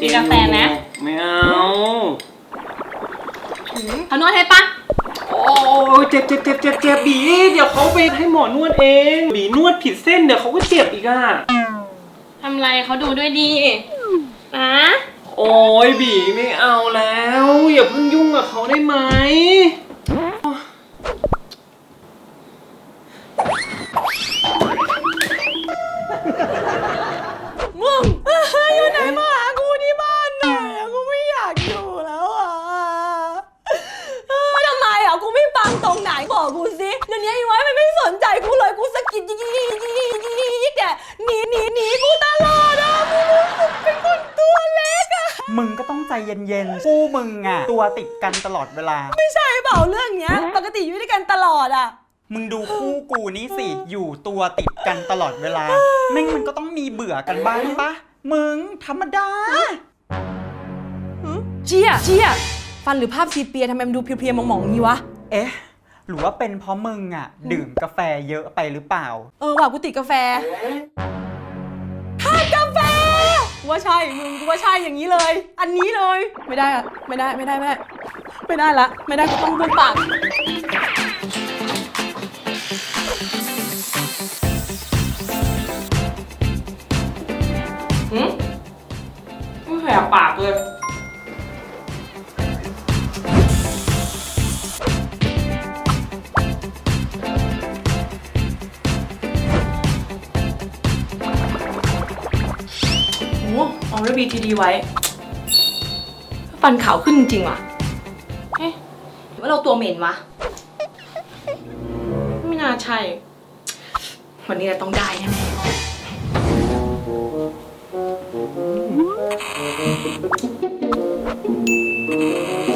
กินกาแฟไหม ไม่เอาเขานวดให้ปะโอ้ยเจ็บเจ็บเจ็บเจ็บเจ็บบี เดี๋ยวเขาไปให้หมอนวดเอง บีนวดผิดเส้นเดี๋ยวเขาก็เจ็บอีกอะ ทำไรเขาดูด้วยดีนะโอ้ยบีไม่เอาแล้ว อย่าเพิ่งยุ่งกับเขาได้ไหมมึ แต่หนีหนีหนีกูตลอดอะกูรู้สึกเป็นคนตัวเล็กอะมึงก็ต้องใจเย็นๆคู่มึงอะตัวติดกันตลอดเวลา ไม่ใช่เปล่าเรื่องเนี้ย ปกติอยู่ด้วยกันตลอดอะ มึงดูคู่กูนี่สิ อยู่ตัวติดกันตลอดเวลา แม่งมันก็ต้องมีเบื่อกันบ้างปะมึงธรรมดา เจี๊ยเจี๊ยฟันหรือภาพซีเปียทำไมมันดูเพลียๆมองๆอย่างนี้วะ เอ๊ะ หรือว่าเป็นเพราะมึงอะดื่มกาแฟเยอะไปหรือเปล่า เออว่ะกูติดกาแฟทานกาแฟกูว่าใช่มึงกูว่าใช่อย่างนี้เลย อันนี้เลย ไม่ได้อะไม่ได้ไม่ได้ไม่ได้ไม่ได้ละ ไม่ได้กูต้องบ้วนปาก โอ้เอาด้วยบีทีดีไว้ ฟันขาวขึ้นจริงๆว่ะเอ๊ะหรือว่าเราตัวเหม็นวะ ไม่น่าใช่ วันนี้เราต้องได้แน่ๆ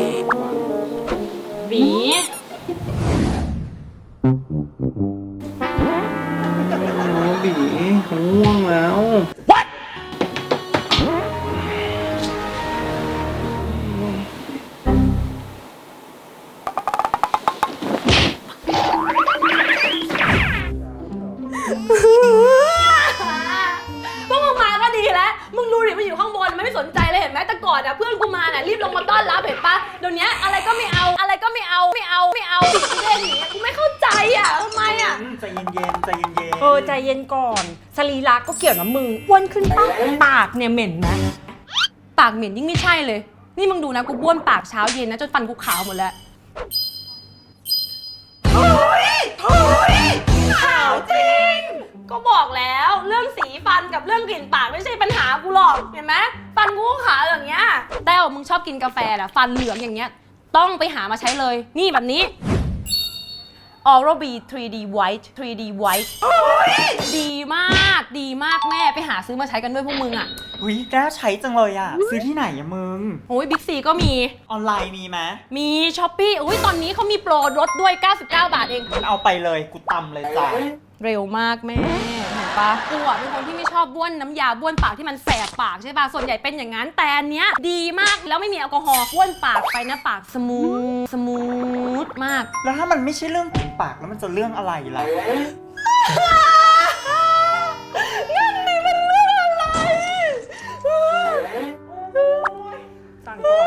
ดูดิมันอยู่ข้างบนมันไม่สนใจเลยเห็นไหมแต่ก่อนอะเพื่อนกูมาน่ะรีบลงมาต้อนรับเห็นปะเดี๋ยวนี้อะไรก็ไม่เอาอะไรก็ไม่เอาไม่เอาไม่เอาติดเล่นอย่างเงี้ยกูไม่เข้าใจอะทำไมอะใจเย็นๆใจเย็นๆ เออใจเย็นก่อนสรีระก็เกี่ยวนะมึงอ้วนขึ้นปะปากเนี่ยเหม็นนะปากเหม็นยิ่งไม่ใช่เลย นี่มึงดูนะกูบ้วนปากเช้าเย็นนะจนฟันกูขาวหมดแล้วขาวจริง ก็บอกแล้วเรื่องสีฟันกับเรื่องกลิ่นปากไม่ใช่ปัญ หากูหรอกเห็นไหมฟันกูก็ขาวอย่างเงี้ยแต้วมึงชอบกินกาแฟแหละฟันเหลืองอย่างเงี้ย ต้องไปหามาใช้เลย นี่แบบนี้ Oral B 3D White 3D White ดีมาก ดีมากแม่ ไปหาซื้อมาใช้กันด้วยพวกมึงอะอุ้ยน่าใช้จังเลยอะซื้อที่ไหนอะมึง โอ้ยบิ๊กซีก็มี ออนไลน์มีไหมมีช้อปปี้อุ้ยตอนนี้เขามีโปรลดด้วย 99 บาทเองงั้นเอาไปเลย กูตำเลยจ้ะ เร็วมากแม่เห็น ปะกูอะเป็นคนที่ไม่ชอบบ้วนน้ำยาบ้วนปากที่มันแสบปากใช่ปะส่วนใหญ่เป็นอย่างนั้นแต่อันเนี้ยดีมากแล้วไม่มีแอลกอฮอล์บ้วนปากไปนะปากสมูทสมูทมาก แล้วถ้ามันไม่ใช่เรื่องกลิ่นปากแล้วมันจะเรื่องอะไรล่ะ นั่นนี่มันเรื่องอะไรสั่งก่อน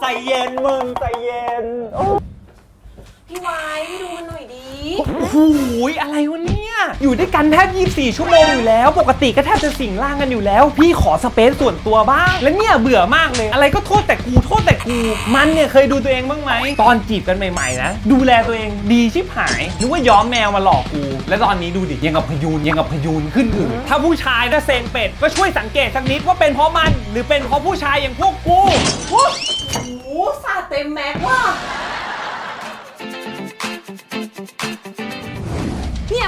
ใจเย็นมึงใจเย็นพี่วายพี่ดูมันหน่อยดี โอ้โหอะไรวะเนี่ย อยู่ด้วยกันแทบ 24 ชั่วโมงอยู่แล้ว ปกติก็แทบจะสิงร่างกันอยู่แล้ว พี่ขอสเปซส่วนตัวบ้าง แล้วเนี่ยเบื่อมากเลย อะไรก็โทษแต่กูโทษแต่กู มันเนี่ยเคยดูตัวเองบ้างไหม ตอนจีบกันใหม่ๆนะ ดูแลตัวเองดีชิบหาย นึกว่าย้อมแมวมาหลอกกู แล้วตอนนี้ดูดิ ยังกับพยูนยังกับพยูนขึ้นอืดถ้าผู้ชายก็เซงเป็ดก็ช่วยสังเกตสักนิดว่าเป็นเพราะมัน หรือเป็นเพราะผู้ชายอย่างพวกกูโอ้โหสาดเต็มแม็กซ์ว่ะ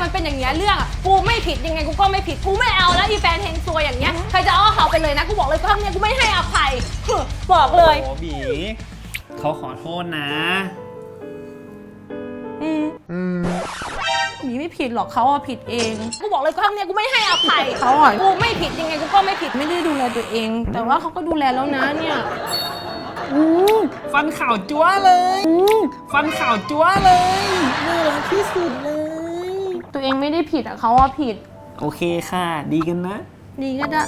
มันเป็นอย่างเงี้ยเรื่องอะกูไม่ผิดยังไงกูก็ไม่ผิดกูไม่เอาแล้วอีแฟนเฮงซวยอย่างเงี้ยใครจะเอาเขาไปเลยนะกูบอกเลยครั้งเนี้ยกูไม่ให้อภัยฮึบอกเลย โอ้บีเขาขอโทษนะ อืมหมีไม่ผิดหรอกเขาอะผิดเอง กูบอกเลยครั้งเนี้ยกูไม่ให้อภัยเขาอะกูไม่ผิดยังไงกูก็ไม่ผิดไม่ได้ดูแลตัวเอง แต่ว่าเขาก็ดูแลแล้วนะเนี่ยฟันข่าวจั๊วเลย ฟันข่าวจั๊วเลยน่ารักที่สุดเลย ตัวเองไม่ได้ผิดอะเขาว่าผิด โอเคค่ะ ดีกันนะ ดีก็ได้